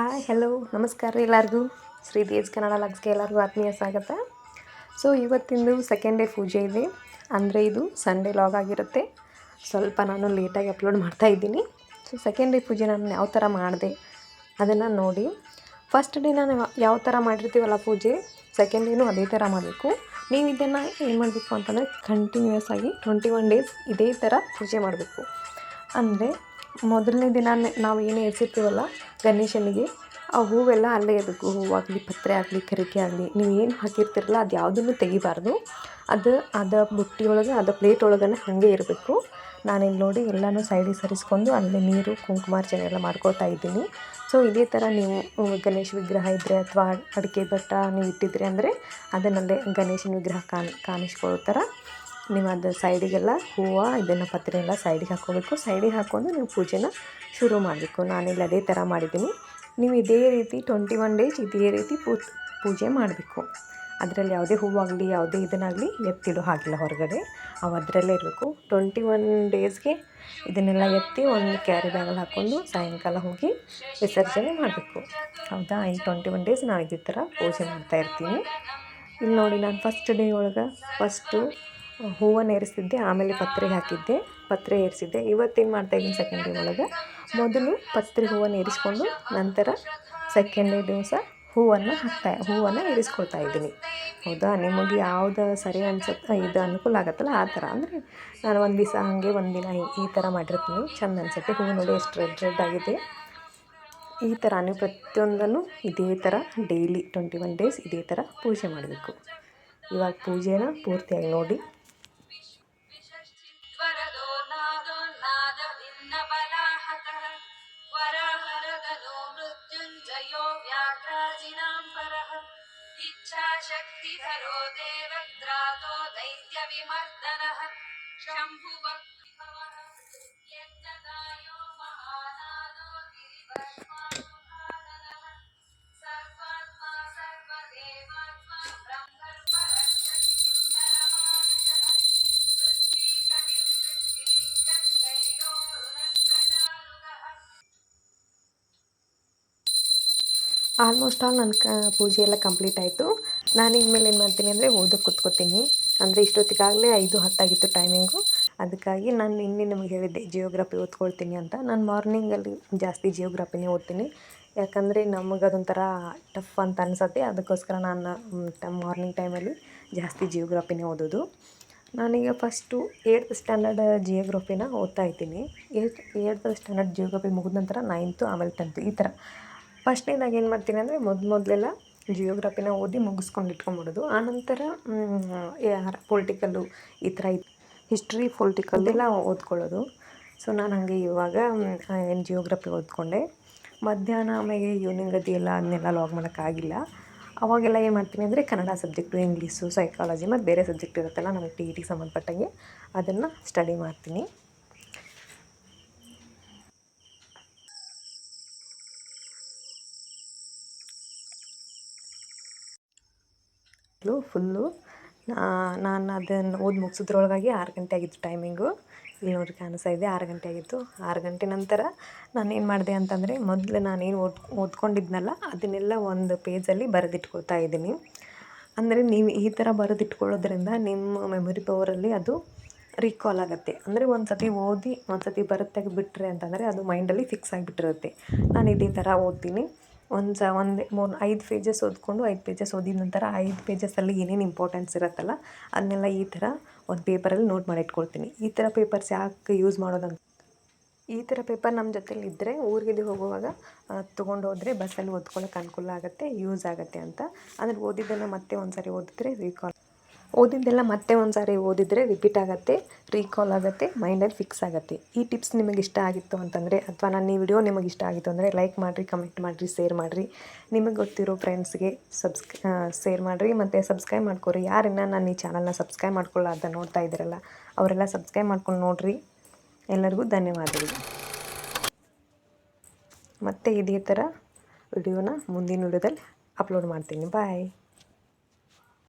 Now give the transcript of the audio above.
Hi hello ನಮಸ್ಕಾರ ರೀ ಎಲ್ಲರಿಗೂ. ಶ್ರೀ ದೇಜ್ ಕನ್ನಡ ಲಗ್ಸ್ಗೆ ಎಲ್ಲರಿಗೂ ಆತ್ಮೀಯ ಸ್ವಾಗತ. ಸೊ ಇವತ್ತಿಂದು ಸೆಕೆಂಡ್ ಡೇ ಪೂಜೆ ಇದೆ. ಅಂದರೆ ಇದು ಸಂಡೇ ಲಾಗ್ ಆಗಿರುತ್ತೆ. ಸ್ವಲ್ಪ ನಾನು ಲೇಟಾಗಿ ಅಪ್ಲೋಡ್ ಮಾಡ್ತಾ ಇದ್ದೀನಿ. ಸೊ ಸೆಕೆಂಡ್ ಡೇ ಪೂಜೆ ನಾನು ಯಾವ ಥರ ಮಾಡಿದೆ ಅದನ್ನು ನೋಡಿ. ಫಸ್ಟ್ ಡೇ ನಾನು ಯಾವ ಥರ ಮಾಡಿರ್ತೀವಲ್ಲ ಪೂಜೆ ಸೆಕೆಂಡ್ ಡೇನೂ ಅದೇ ಥರ ಮಾಡಬೇಕು. ನೀವು ಇದನ್ನು ಏನು ಮಾಡಬೇಕು ಅಂತಂದರೆ ಕಂಟಿನ್ಯೂಸ್ ಆಗಿ ಟ್ವೆಂಟಿ ಒನ್ ಡೇಸ್ ಇದೇ ಥರ ಪೂಜೆ ಮಾಡಬೇಕು. ಅಂದರೆ ಮೊದಲನೇ ದಿನ ನಾವು ಏನೇ ಇರಿಸಿರ್ತೀವಲ್ಲ ಗಣೇಶನಿಗೆ ಆ ಹೂವೆಲ್ಲ ಅಲ್ಲೇ ಇರಬೇಕು ಹೂವಾಗಲಿ ಪತ್ರೆ ಆಗಲಿ, ಕರಿಕೆ ಆಗಲಿ, ನೀವು ಏನು ಹಾಕಿರ್ತೀರಲ್ಲ, ಅದು ಯಾವುದನ್ನು ತೆಗಿಬಾರ್ದು. ಅದು, ಅದ ಬುಟ್ಟಿ ಒಳಗೆ ಅದು ಪ್ಲೇಟ್ ಒಳಗೇ ಹಾಗೆ ಇರಬೇಕು. ನಾನಿಲ್ಲಿ ನೋಡಿ ಎಲ್ಲನೂ ಸೈಡಿಗೆ ಸರಿಸ್ಕೊಂಡು ಅಲ್ಲೇ ನೀರು ಕುಂಕುಮಾರ್ಚನೆ ಎಲ್ಲ ಮಾಡ್ಕೊಳ್ತಾ ಇದ್ದೀನಿ. ಸೊ ಇದೇ ಥರ ನೀವು ಗಣೇಶ ವಿಗ್ರಹ ಇದ್ದರೆ ಅಥವಾ ಅಡಿಕೆ ಬಟ್ಟ ನೀವು ಇಟ್ಟಿದ್ರಿ ಅಂದರೆ, ಅದನ್ನಲ್ಲೇ ಗಣೇಶನ ವಿಗ್ರಹ ಕಾಣ್ ಥರ ನೀವು ಅದು ಸೈಡಿಗೆಲ್ಲ ಹೂವು, ಇದನ್ನು ಪತ್ರೆ ಎಲ್ಲ ಸೈಡಿಗೆ ಹಾಕ್ಕೋಬೇಕು. ಸೈಡಿಗೆ ಹಾಕ್ಕೊಂಡು ನೀವು ಪೂಜೆನ ಶುರು ಮಾಡಬೇಕು. ನಾನಿಲ್ಲಿ ಅದೇ ಥರ ಮಾಡಿದ್ದೀನಿ. ನೀವು ಇದೇ ರೀತಿ ಟ್ವೆಂಟಿ ಒನ್ ಡೇಸ್ ಇದೇ ರೀತಿ ಪೂಜೆ ಮಾಡಬೇಕು. ಅದರಲ್ಲಿ ಯಾವುದೇ ಹೂವಾಗಲಿ, ಯಾವುದೇ ಇದನ್ನಾಗಲಿ ಎತ್ತಿಡೋ ಹಾಗಿಲ್ಲ ಹೊರಗಡೆ. ಅವು ಅದರಲ್ಲೇ ಇರಬೇಕು. ಟ್ವೆಂಟಿ ಒನ್ ಡೇಸ್ಗೆ ಇದನ್ನೆಲ್ಲ ಎತ್ತಿ ಒಂದು ಕ್ಯಾರಿ ಬ್ಯಾಗಲ್ಲಿ ಹಾಕ್ಕೊಂಡು ಸಾಯಂಕಾಲ ಹೋಗಿ ವಿಸರ್ಜನೆ ಮಾಡಬೇಕು. ಹೌದಾ? ಇನ್ನು ಟ್ವೆಂಟಿ ಒನ್ ಡೇಸ್ ನಾವು ಇದೇ ಥರ ಪೂಜೆ ಮಾಡ್ತಾಯಿರ್ತೀನಿ ಇಲ್ಲಿ ನೋಡಿ ನಾನು ಫಸ್ಟ್ ಡೇ ಒಳಗೆ ಫಸ್ಟು ಹೂವನ್ನು ಏರಿಸಿದ್ದೆ, ಆಮೇಲೆ ಪತ್ರೆ ಹಾಕಿದ್ದೆ, ಪತ್ರೆ ಏರಿಸಿದ್ದೆ. ಇವತ್ತೇನು ಮಾಡ್ತಾಯಿದ್ದೀನಿ ಸೆಕೆಂಡ್ ಡೇ ಒಳಗೆ? ಮೊದಲು ಪತ್ರೆ ಹೂವನ್ನು ಏರಿಸ್ಕೊಂಡು ನಂತರ ಸೆಕೆಂಡ್ ಡೇ ದಿವಸ ಹೂವನ್ನು ಹಾಕ್ತಾ, ಹೂವನ್ನು ಏರಿಸ್ಕೊಳ್ತಾ ಇದ್ದೀನಿ. ಹೌದಾ? ನಿಮಗೆ ಯಾವ್ದು ಸರಿ ಅನ್ಸುತ್ತೆ ಇದು ಅನುಕೂಲ ಆಗುತ್ತಲ್ಲ ಆ ಥರ. ಅಂದರೆ ನಾನು ಒಂದು ದಿವಸ ಹಾಗೆ ಒಂದು ದಿನ ಈ ಥರ ಮಾಡಿರ್ತೀನಿ. ಚೆಂದ ಅನ್ಸುತ್ತೆ. ಹೂವು ನೋಡಿ ಎಷ್ಟು ರೆಡ್ ರೆಡ್ ಆಗಿದೆ. ಈ ಥರ ನೀವು ಪ್ರತಿಯೊಂದನ್ನು ಇದೇ ಥರ ಡೈಲಿ ಟ್ವೆಂಟಿ ಒನ್ ಡೇಸ್ ಇದೇ ಥರ ಪೂಜೆ ಮಾಡಬೇಕು. ಇವಾಗ ಪೂಜೆನ ಪೂರ್ತಿಯಾಗಿ ನೋಡಿ. इच्छाशक्तिधरो देवद्रातो दैत्यविमर्दनः। शम्भुभक्तिभवः। यज्ञदायो महानादो गिरिभस्मानुखादनः ಆಲ್ಮೋಸ್ಟ್ ಆಲ್ ನನ್ನ ಕ ಪೂಜೆ ಎಲ್ಲ ಕಂಪ್ಲೀಟ್ ಆಯಿತು. ನಾನು ಇನ್ಮೇಲೆ ಏನು ಮಾಡ್ತೀನಿ ಅಂದರೆ ಓದೋಕ್ಕೆ ಕೂತ್ಕೋತೀನಿ. ಅಂದರೆ ಇಷ್ಟೊತ್ತಿಗಾಗಲೇ ಐದು ಹತ್ತಾಗಿತ್ತು ಟೈಮಿಂಗು ಅದಕ್ಕಾಗಿ ನಾನು ನಿನ್ನೆ ನಿಮಗೆ ಹೇಳಿದ್ದೆ ಜಿಯೋಗ್ರಫಿ ಓದ್ಕೊಳ್ತೀನಿ ಅಂತ. ನಾನು ಮಾರ್ನಿಂಗಲ್ಲಿ ಜಾಸ್ತಿ ಜಿಯೋಗ್ರಫಿನೇ ಓದ್ತೀನಿ. ಯಾಕಂದರೆ ನಮಗೆ ಅದೊಂಥರ ಟಫ್ ಅಂತ ಅನ್ಸುತ್ತೆ. ಅದಕ್ಕೋಸ್ಕರ ನಾನು ಮಾರ್ನಿಂಗ್ ಟೈಮಲ್ಲಿ ಜಾಸ್ತಿ ಜಿಯೋಗ್ರಫಿನೇ ಓದೋದು. ನಾನೀಗ ಫಸ್ಟು ಏಯ್ತ್ ಸ್ಟ್ಯಾಂಡರ್ಡ್ ಜಿಯೋಗ್ರಫಿನ ಓದ್ತಾ ಇದ್ದೀನಿ. ಏಯ್ತ್ ಏಯ್ತ್ ಸ್ಟ್ಯಾಂಡರ್ಡ್ ಜಿಯೋಗ್ರಫಿ ಮುಗಿದ ನಂತರ ನೈನ್ತು ಆಮೇಲೆ ಟೆಂತ್ ಈ ಥರ ಫಸ್ಟ್ನೇದಾಗಿ ಏನು ಮಾಡ್ತೀನಿ ಅಂದರೆ ಮೊದ್ ಮೊದಲೆಲ್ಲ ಜಿಯೋಗ್ರಫಿನ ಓದಿ ಮುಗಿಸ್ಕೊಂಡು ಇಟ್ಕೊಂಬಿಡೋದು. ಆನಂತರ ಯಾರ ಪೊಲಿಟಿಕಲ್ಲು ಈ ಥರ ಹಿಸ್ಟ್ರಿ ಪೊಲಿಟಿಕಲ್ ಎಲ್ಲ ಓದ್ಕೊಳ್ಳೋದು. ಸೊ ನಾನು ಹಾಗೆ ಇವಾಗ ಏನು ಜಿಯೋಗ್ರಫಿ ಓದ್ಕೊಂಡೆ. ಮಧ್ಯಾಹ್ನ ಆಮೇಲೆ ಈವ್ನಿಂಗ್ ಅದು ಎಲ್ಲ, ಅದನ್ನೆಲ್ಲ ಲಾಗ್ ಮಾಡೋಕ್ಕಾಗಿಲ್ಲ ಅವಾಗೆಲ್ಲ ಏನು ಮಾಡ್ತೀನಿ ಅಂದರೆ ಕನ್ನಡ ಸಬ್ಜೆಕ್ಟು ಇಂಗ್ಲೀಷು ಸೈಕಾಲಜಿ ಮತ್ತು ಬೇರೆ ಸಬ್ಜೆಕ್ಟ್ ಇರುತ್ತಲ್ಲ, ನಮಗೆ ಟಿ ಇ ಟಿಗೆ ಸಂಬಂಧಪಟ್ಟಂಗೆ ಅದನ್ನು ಸ್ಟಡಿ ಮಾಡ್ತೀನಿ. ಫುಲ್ಲು ನಾನು ಅದನ್ನು ಓದಿ ಮುಗಿಸೋದ್ರೊಳಗಾಗಿ ಆರು ಗಂಟೆ ಆಗಿತ್ತು ಟೈಮಿಂಗು ಇಲ್ಲಿ ನೋಡಿ ಕಾಣಿಸ್ತಾ ಇದೆ, ಆರು ಗಂಟೆ ಆಗಿತ್ತು. ಆರು ಗಂಟೆ ನಂತರ ನಾನು ಏನು ಮಾಡಿದೆ ಅಂತಂದರೆ ಮೊದಲು ನಾನೇನು ಓದ್, ಓದ್ಕೊಂಡಿದ್ನಲ್ಲ, ಅದನ್ನೆಲ್ಲ ಒಂದು ಪೇಜಲ್ಲಿ ಬರೆದಿಟ್ಕೊಳ್ತಾ ಇದ್ದೀನಿ. ಅಂದರೆ ನೀವು ಈ ಥರ ಬರೆದಿಟ್ಕೊಳ್ಳೋದ್ರಿಂದ ನಿಮ್ಮ ಮೆಮೊರಿ ಪವರಲ್ಲಿ ಅದು ರೀಕಾಲ್ ಆಗುತ್ತೆ. ಅಂದರೆ ಒಂದು ಸತಿ ಓದಿ ಒಂದು ಸತಿ ಬರುತ್ತೆ ಬಿಟ್ಟರೆ ಅಂತಂದರೆ ಅದು ಮೈಂಡಲ್ಲಿ ಫಿಕ್ಸ್ ಆಗಿಬಿಟ್ಟಿರುತ್ತೆ. ನಾನು ಇದೇ ಥರ ಓದ್ತೀನಿ. ಒಂದು ಸ, ಒಂದು ಮೂರು, ಐದು ಪೇಜಸ್ ಓದ್ಕೊಂಡು, ಐದು ಪೇಜಸ್ ಓದಿದ ನಂತರ ಐದು ಪೇಜಸ್ಸಲ್ಲಿ ಏನೇನು ಇಂಪಾರ್ಟೆನ್ಸ್ ಇರುತ್ತಲ್ಲ, ಅದನ್ನೆಲ್ಲ ಈ ಥರ ಒಂದು ಪೇಪರಲ್ಲಿ ನೋಟ್ ಮಾಡಿ ಇಟ್ಕೊಳ್ತೀನಿ. ಈ ಥರ ಪೇಪರ್ಸ್ ಯಾಕೆ ಯೂಸ್ ಮಾಡೋದಂತ, ಈ ಥರ ಪೇಪರ್ ನಮ್ಮ ಜೊತೇಲಿ ಇದ್ದರೆ ಊರಿಗೆ ಹೋಗುವಾಗ ತೊಗೊಂಡು ಹೋದರೆ ಬಸ್ಸಲ್ಲಿ ಓದ್ಕೊಳ್ಳೋಕೆ ಅನುಕೂಲ ಆಗುತ್ತೆ ಯೂಸ್ ಆಗುತ್ತೆ ಅಂತ. ಅಂದರೆ ಓದಿದ್ದನ್ನು ಮತ್ತೆ ಒಂದು ಸಾರಿ ಓದಿದ್ರೆ ರೀಕಾಲ್ ಓದಿದ್ದೆಲ್ಲ ಮತ್ತೆ ಒಂದು ಸಾರಿ ಓದಿದರೆ ರಿಪೀಟ್ ಆಗುತ್ತೆ ರೀಕಾಲ್ ಆಗುತ್ತೆ ಮೈಂಡಲ್ಲಿ ಫಿಕ್ಸ್ ಆಗುತ್ತೆ. ಈ ಟಿಪ್ಸ್ ನಿಮಗೆ ಇಷ್ಟ ಆಗಿತ್ತು ಅಂತಂದರೆ, ಅಥವಾ ನಾನು ಈ ವಿಡಿಯೋ ನಿಮಗೆ ಇಷ್ಟ ಆಗಿತ್ತು ಅಂದರೆ ಲೈಕ್ ಮಾಡಿರಿ ಕಮೆಂಟ್ ಮಾಡಿರಿ ಶೇರ್ ಮಾಡಿರಿ. ನಿಮಗೆ ಗೊತ್ತಿರೋ ಫ್ರೆಂಡ್ಸ್ಗೆ ಸಬ್ಸ್ಕ್ ಶೇರ್ ಮಾಡಿರಿ, ಮತ್ತು ಸಬ್ಸ್ಕ್ರೈಬ್ ಮಾಡ್ಕೊರಿ. ಯಾರನ್ನ ನಾನು ಈ ಚಾನಲ್ನ ಸಬ್ಸ್ಕ್ರೈಬ್ ಅಂತ ನೋಡ್ತಾ ಇದ್ದೀರಲ್ಲ, ಅವರೆಲ್ಲ ಸಬ್ಸ್ಕ್ರೈಬ್ ಮಾಡ್ಕೊಂಡು ನೋಡಿರಿ. ಎಲ್ಲರಿಗೂ ಧನ್ಯವಾದಗಳು. ಮತ್ತು ಇದೇ ಥರ ವಿಡಿಯೋನ ಮುಂದಿನ ವಿಡಿಯೋದಲ್ಲಿ ಅಪ್ಲೋಡ್ ಮಾಡ್ತೀನಿ. ಬಾಯ್